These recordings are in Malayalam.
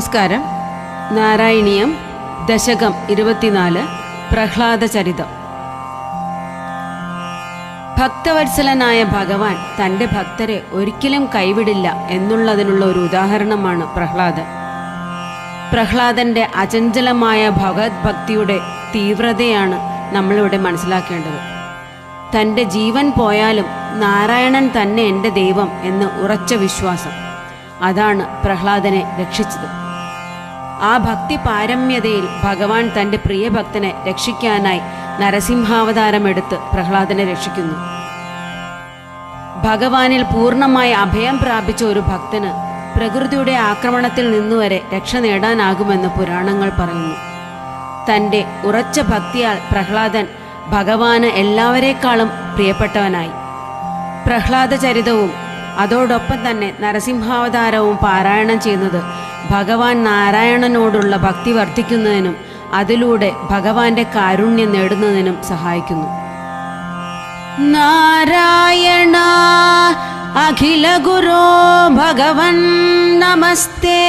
നമസ്കാരം. നാരായണീയം ദശകം ഇരുപത്തിനാല് പ്രഹ്ലാദ ചരിതം. ഭക്തവത്സലനായ ഭഗവാൻ തന്റെ ഭക്തരെ ഒരിക്കലും കൈവിടില്ല എന്നുള്ളതിനുള്ള ഒരു ഉദാഹരണമാണ് പ്രഹ്ലാദൻ. പ്രഹ്ലാദന്റെ അചഞ്ചലമായ ഭഗവത് ഭക്തിയുടെ തീവ്രതയാണ് നമ്മളിവിടെ മനസ്സിലാക്കേണ്ടത്. തന്റെ ജീവൻ പോയാലും നാരായണൻ തന്നെ എന്റെ ദൈവം എന്ന് ഉറച്ച വിശ്വാസം. അതാണ് പ്രഹ്ലാദനെ രക്ഷിച്ചത്. ആ ഭക്തി പാരമ്യതയിൽ ഭഗവാൻ തന്റെ പ്രിയഭക്തനെ രക്ഷിക്കാനായി നരസിംഹാവതാരമെടുത്ത് പ്രഹ്ലാദനെ രക്ഷിക്കുന്നു. ഭഗവാനിൽ പൂർണമായി അഭയം പ്രാപിച്ച ഒരു ഭക്തന് പ്രകൃതിയുടെ ആക്രമണത്തിൽ നിന്നുവരെ രക്ഷ നേടാനാകുമെന്ന് പുരാണങ്ങൾ പറയുന്നു. തന്റെ ഉറച്ച ഭക്തിയാൽ പ്രഹ്ലാദൻ ഭഗവാന് എല്ലാവരേക്കാളും പ്രിയപ്പെട്ടവനായി. പ്രഹ്ലാദ ചരിതവും അതോടൊപ്പം തന്നെ നരസിംഹാവതാരവും പാരായണം ചെയ്യുന്നത് ഭഗവാൻ നാരായണനോടുള്ള ഭക്തി വർദ്ധിക്കുന്നതിനും അതിലൂടെ ഭഗവാന്റെ കാരുണ്യം നേടുന്നതിനും സഹായിക്കുന്നു നാരായണ അഖില ഗുരോ ഭഗവൻ നമസ്തേ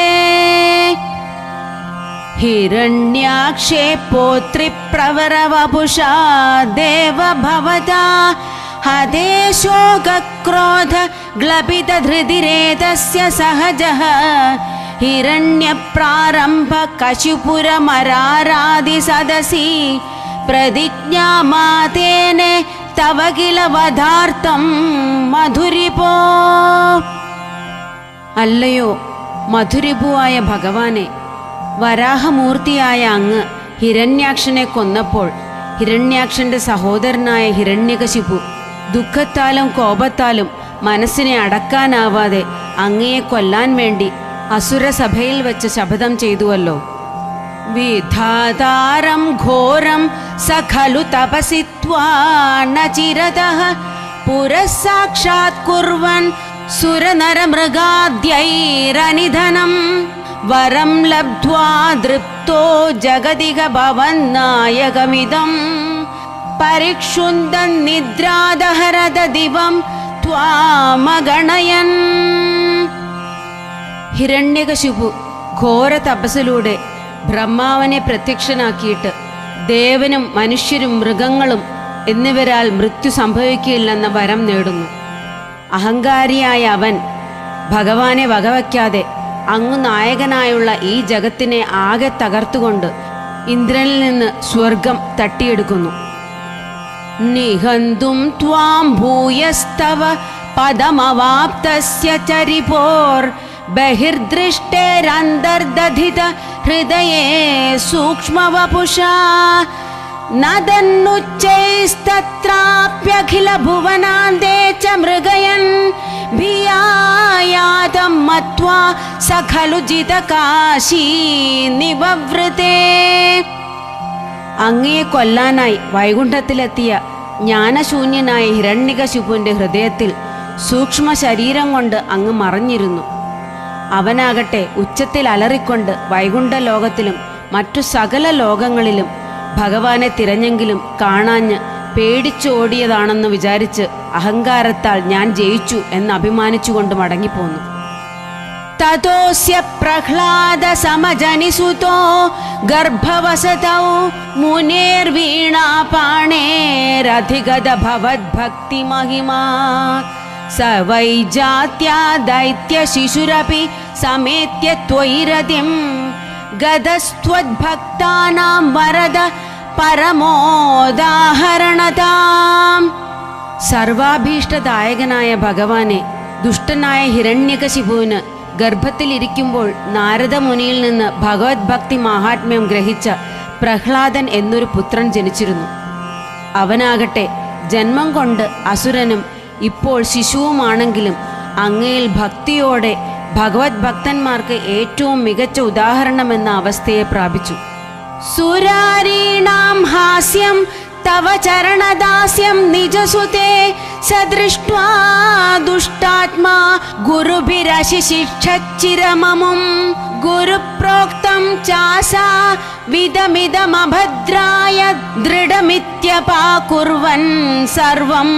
हिरण्याक्षे पौत्रिप्रवरवपुषा देव भवता हते शोकक्रोध ग्लपितधृतिरेतस्य सहजः हिरण्यप्रारम्भ कशुपुरमरारादिसदसि प्रतिज्ञामातेने तव किल वधार्थं മധുരിപോ അല്ലയോ മധുരിപുവായ ഭഗവാനെ വരാഹമൂർത്തിയായ അങ്ങ് ഹിരണ്യാക്ഷനെ കൊന്നപ്പോൾ ഹിരണ്യാക്ഷന്റെ സഹോദരനായ ഹിരണ്യകശിപു ദുഃഖത്താലും കോപത്താലും മനസ്സിനെ അടക്കാനാവാതെ അങ്ങയെ കൊല്ലാൻ വേണ്ടി അസുരസഭയിൽ വെച്ച് ശപഥം ചെയ്തുവല്ലോ വിധാതാരം ഘോരം സ ഖലു തപസി ത്വാ ന ചിരതഃ പുരസാക്ഷാത് കുർവൻ സുരനരമൃഗാദ്യൈരനിധനം വരം ലബ്ധ്വാ ദൃപ്തോ ജഗതിക ഭവന്നായകമിതം പരിക്ഷുന്ദൻ നിദ്രാദഹരത ദിവം ത്വാമഗണയൻ ഹിരണ്യകശിപു ഘോര തപസ്സിലൂടെ ബ്രഹ്മാവനെ പ്രത്യക്ഷനാക്കിയിട്ട് ദേവനും മനുഷ്യരും മൃഗങ്ങളും എന്നിവരാൽ മൃത്യു സംഭവിക്കില്ലെന്ന വരം നേടുന്നു. അഹങ്കാരിയായ അവൻ ഭഗവാനെ വകവയ്ക്കാതെ അങ്ങു നായകനായുള്ള ഈ ജഗത്തിനെ ആകെ തകർത്തുകൊണ്ട് ഇന്ദ്രനിൽ നിന്ന് സ്വർഗം തട്ടിയെടുക്കുന്നു. നിഹന്തും ത്വാം ഭൂയസ്തവ പദമവാപ്തസ്യ ചരിപോർ ഹൃദയേ സൂക്ഷ്മവപുഷാ. നദന്നുച്ചൈസ്തത്രാപ്യഖില ഭുവനാന്തേ ച മൃഗയൻ ഭിയായാതം മത്വാ സഖലു ജിതകാശീ നിവവൃതേ. അങ്ങയെ കൊല്ലാനായി വൈകുണ്ഠത്തിലെത്തിയ ജ്ഞാനശൂന്യനായ ഹിരണ്യകശിപുവിന്റെ ഹൃദയത്തിൽ സൂക്ഷ്മ ശരീരം കൊണ്ട് അങ്ങ് മറഞ്ഞിരുന്നു. അവനാകട്ടെ ഉച്ചത്തിൽ അലറിക്കൊണ്ട് വൈകുണ്ഠ ലോകത്തിലും മറ്റു സകല ലോകങ്ങളിലും ഭഗവാനെ തിരഞ്ഞെങ്കിലും കാണാഞ്ഞ് പേടിച്ചോടിയതാണെന്ന് വിചാരിച്ച് അഹങ്കാരത്താൽ ഞാൻ ജയിച്ചു എന്ന് അഭിമാനിച്ചുകൊണ്ട് മടങ്ങിപ്പോന്നു. തതോസ്യ ഗർഭവസതൗ മഹിമാ സ വൈ ജാത്യാ ദൈത്യ ശിശുരപി സമേത്യ ത്വരതിം ഗതസ്ത്വദ്ഭക്താനാം വരദ പരമോദാഹരണതാം സർവാഭീഷ്ടദായകനായ ഭഗവാനെ ദുഷ്ടനായ ഹിരണ്യകശിപുവിന് ഗർഭത്തിലിരിക്കുമ്പോൾ നാരദമുനിയിൽ നിന്ന് ഭഗവത് ഭക്തി മഹാത്മ്യം ഗ്രഹിച്ച പ്രഹ്ലാദൻ എന്നൊരു പുത്രൻ ജനിച്ചിരുന്നു. അവനാകട്ടെ ജന്മം കൊണ്ട് അസുരനും ഇപ്പോൾ ശിശുവുമാണെങ്കിലും അങ്ങയിൽ ഭക്തിയോടെ ഭഗവത് ഭക്തന്മാർക്ക് ഏറ്റവും മികച്ച ഉദാഹരണമെന്ന അവസ്ഥയെ പ്രാപിച്ചു സുരാരീണാം ഹാസ്യം തവ ചരണദാസ്യം നിജസുതേ സദൃഷ്ട്വാ ദുഷ്ടാത്മാ ഗുരുഭിരശിശിക്ഷച്ചിരമമും ഗുരുപ്രോക്തം ചാസാ വിധമിതമഭദ്രായ ദൃഢമിത്യപാകുർവൻ സർവം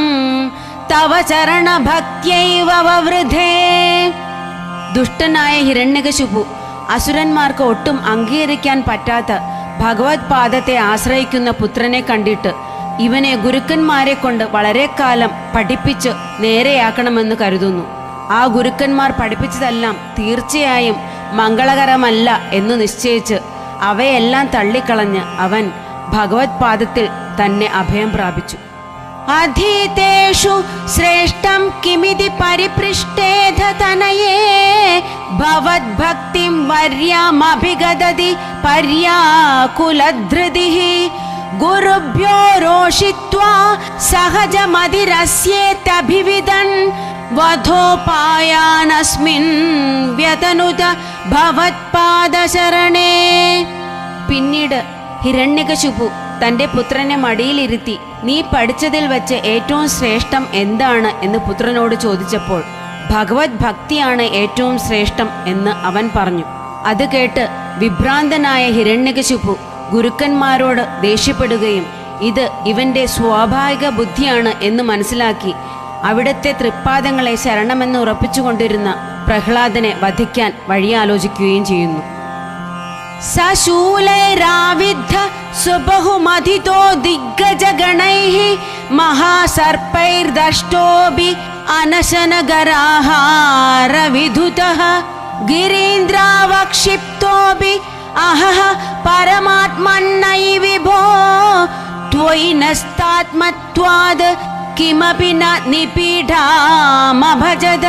തവ ചരണഭക്ത്യൈവ വവൃധേ ദുഷ്ടനായ ഹിരണ്യകശുപു. അസുരന്മാർക്ക് ഒട്ടും അംഗീകരിക്കാൻ പറ്റാത്ത ഭഗവത് പാദത്തെ ആശ്രയിക്കുന്ന പുത്രനെ കണ്ടിട്ട് ഇവനെ ഗുരുക്കന്മാരെ കൊണ്ട് വളരെ കാലം പഠിപ്പിച്ച് നേരെയാക്കണമെന്ന് കരുതുന്നു. ആ ഗുരുക്കന്മാർ പഠിപ്പിച്ചതെല്ലാം തീർച്ചയായും മംഗളകരമല്ല എന്ന് നിശ്ചയിച്ച് അവയെല്ലാം തള്ളിക്കളഞ്ഞ് അവൻ ഭഗവത് പാദത്തിൽ തന്നെ അഭയം പ്രാപിച്ചു. അധീതേഷു ശ്രേഷ്ഠം കിമിതി പരിപൃഷ്ടേധ തനയേ ഭവദ്ഭക്തിം വര്യാമഭിഗദതി പര്യാകുലധൃതി ഗുരുഭ്യോ രോഷിത്വാ സഹജമതിരസ്യേത്തഭിവിദൻ വധോപായാനസ്മിൻ വ്യതനുത ഭവത്പാദശരണേ പിന്നീട് ഹിരണ്യകശുപു തന്റെ പുത്രനെ മടിയിലിരുത്തി നീ പഠിച്ചതിൽ വച്ച് ഏറ്റവും ശ്രേഷ്ഠം എന്താണ്? എന്ന് പുത്രനോട് ചോദിച്ചപ്പോൾ ഭഗവത് ഭക്തിയാണ് ഏറ്റവും ശ്രേഷ്ഠം എന്ന് അവൻ പറഞ്ഞു. അത് കേട്ട് വിഭ്രാന്തനായ ഹിരണ്യകശുപു ഗുരുക്കന്മാരോട് ദേഷ്യപ്പെടുകയും ഇത് ഇവന്റെ സ്വാഭാവിക ബുദ്ധിയാണ് എന്ന് മനസ്സിലാക്കി അവിടത്തെ തൃപ്പാദങ്ങളെ ശരണമെന്ന് ഉറപ്പിച്ചുകൊണ്ടിരുന്ന പ്രഹ്ലാദനെ വധിക്കാൻ വഴിയാലോചിക്കുകയും ചെയ്യുന്നു. सशूलैराविद्ध सुबहुमधितो दिग्गजगणैः महासर्पैर्दष्टोऽपि अनशनगराहारविधुतः गिरीन्द्रावक्षिप्तोऽपि अहः परमात्मन्नै विभो त्वयि नस्तात्मत्वाद् किमपि न निपीठामभजद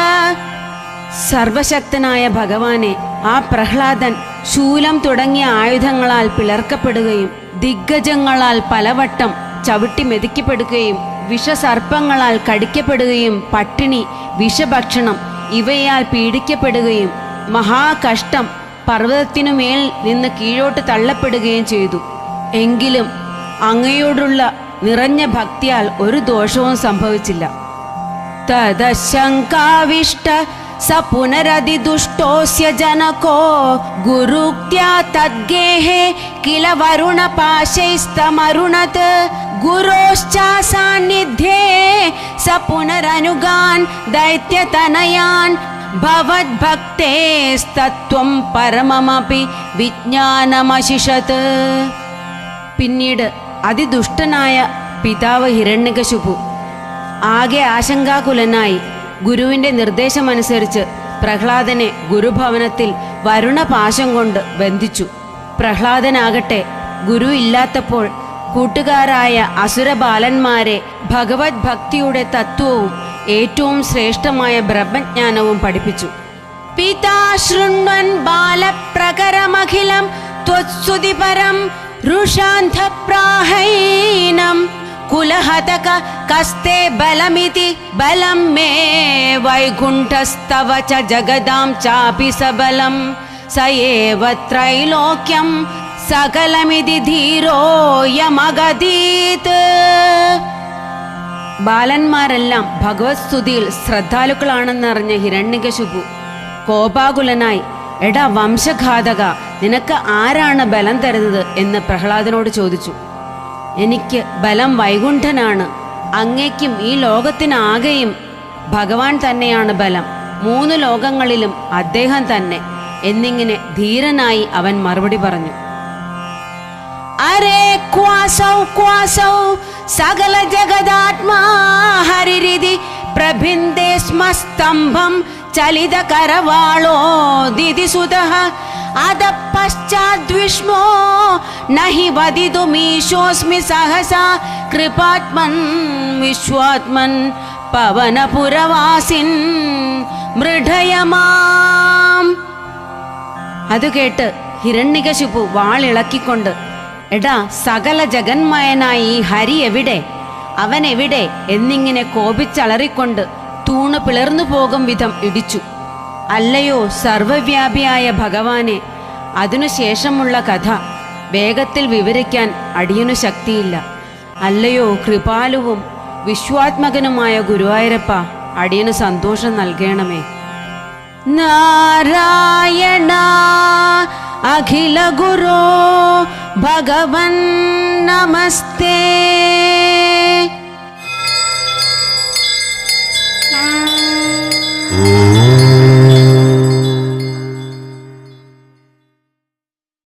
സർവശക്തനായ ഭഗവാനെ ആ പ്രഹ്ലാദൻ ശൂലം തുടങ്ങിയ ആയുധങ്ങളാൽ പിളർക്കപ്പെടുകയും ദിഗ്ഗജങ്ങളാൽ പലവട്ടം ചവിട്ടി മെതിക്കപ്പെടുകയും വിഷസർപ്പങ്ങളാൽ കടിക്കപ്പെടുകയും പട്ടിണി വിഷഭക്ഷണം ഇവയാൽ പീഡിക്കപ്പെടുകയും മഹാകഷ്ടം പർവതത്തിനുമേൽ നിന്ന് കീഴോട്ട് തള്ളപ്പെടുകയും ചെയ്തു. എങ്കിലും അങ്ങയോടുള്ള നിറഞ്ഞ ഭക്തിയാൽ ഒരു ദോഷവും സംഭവിച്ചില്ല. തദശങ്കാവിഷ്ട സ പുനരതിദുഷ്ടോസ്യ ജനകോ ഗുരുക്യാ തദ്ഗേഹേ കില വരുണപാശൈസ്തമരുണത് ഗുരോശ്ചാസാന്നിധ്യേ സ പുനരനുഗാൻ ദൈത്യതനയാൻ ഭവദ്ഭക്തേസ്തത്വം പരമമപി വിജ്ഞാനമശിഷത് പിന്നീട് അതിദുഷ്ടനായ പിതാവ് ഹിരണ്യകശുപു ആകെ ആശങ്കാകുലനായി ഗുരുവിന്റെ നിർദ്ദേശമനുസരിച്ച് പ്രഹ്ലാദനെ ഗുരുഭവനത്തിൽ വരുണപാശം കൊണ്ട് ബന്ധിച്ചു. പ്രഹ്ലാദനാകട്ടെ ഗുരു ഇല്ലാത്തപ്പോൾ കൂട്ടുകാരായ അസുരബാലന്മാരെ ഭഗവത് ഭക്തിയുടെ തത്വവും ഏറ്റവും ശ്രേഷ്ഠമായ ബ്രഹ്മജ്ഞാനവും പഠിപ്പിച്ചു. പിതാശൃണ്ഖിലം കുലഹതക കസ്തേ ബലമിതി ബലം മേ വൈകുണ്ഠസ്തവ ച ജഗദാം ചാപി സബലം സയേവ ത്രൈലോക്യം സകലമിതി ധീരോയമഗതീത് ബാലന്മാരെല്ലാം ഭഗവത് സ്തുതിയിൽ ശ്രദ്ധാലുക്കളാണെന്നറിഞ്ഞ ഹിരണ്യകശുപു കോപാകുലനായി എടാ വംശഘാതക നിനക്ക് ആരാണ് ബലം തരുന്നത്? എന്ന് പ്രഹ്ലാദനോട് ചോദിച്ചു. എനിക്ക് ബലം വൈകുണ്ഠനാണ്. അങ്ങേക്കും ഈ ലോകത്തിനാകെയും ഭഗവാൻ തന്നെയാണ് ബലം. മൂന്ന് ലോകങ്ങളിലും അദ്ദേഹം തന്നെ. എന്നിങ്ങനെ ധീരനായി അവൻ മറുപടി പറഞ്ഞു. അരേ ക്വാസൗ ക്വാസൗ സകല ജഗദാത്മാ പ്രഭിന്ദേ സ്മസ്തംഭം ചലിത കരവാളോ ദിതിസുതഃ പശ്ചാദ്വിഷ്മോ നഹി വദിതുമീശോസ്മി സഹസ കൃപാത്മൻ വിശ്വാത്മൻ പവനപുരവാസിൻ മൃഢയമാം അത് കേട്ട് ഹിരണ്യകശിപു വാളിളക്കിക്കൊണ്ട് എടാ സകല ജഗന്മയനായി ഹരി എവിടെ അവൻ എവിടെ എന്നിങ്ങനെ കോപിച്ചളറിക്കൊണ്ട് തൂണ് പിളർന്നു പോകും വിധം ഇടിച്ചു. അല്ലയോ സർവവ്യാപിയായ ഭഗവാനെ അതിനുശേഷമുള്ള കഥ വേഗത്തിൽ വിവരിക്കാൻ അടിയനു ശക്തിയില്ല. അല്ലയോ കൃപാലുവും വിശ്വാത്മകനുമായ ഗുരുവായൂരപ്പ അടിയന് സന്തോഷം നൽകണമേ. നാരായണ അഖില ഗുരോ ഭഗവൻ നമസ്തേ.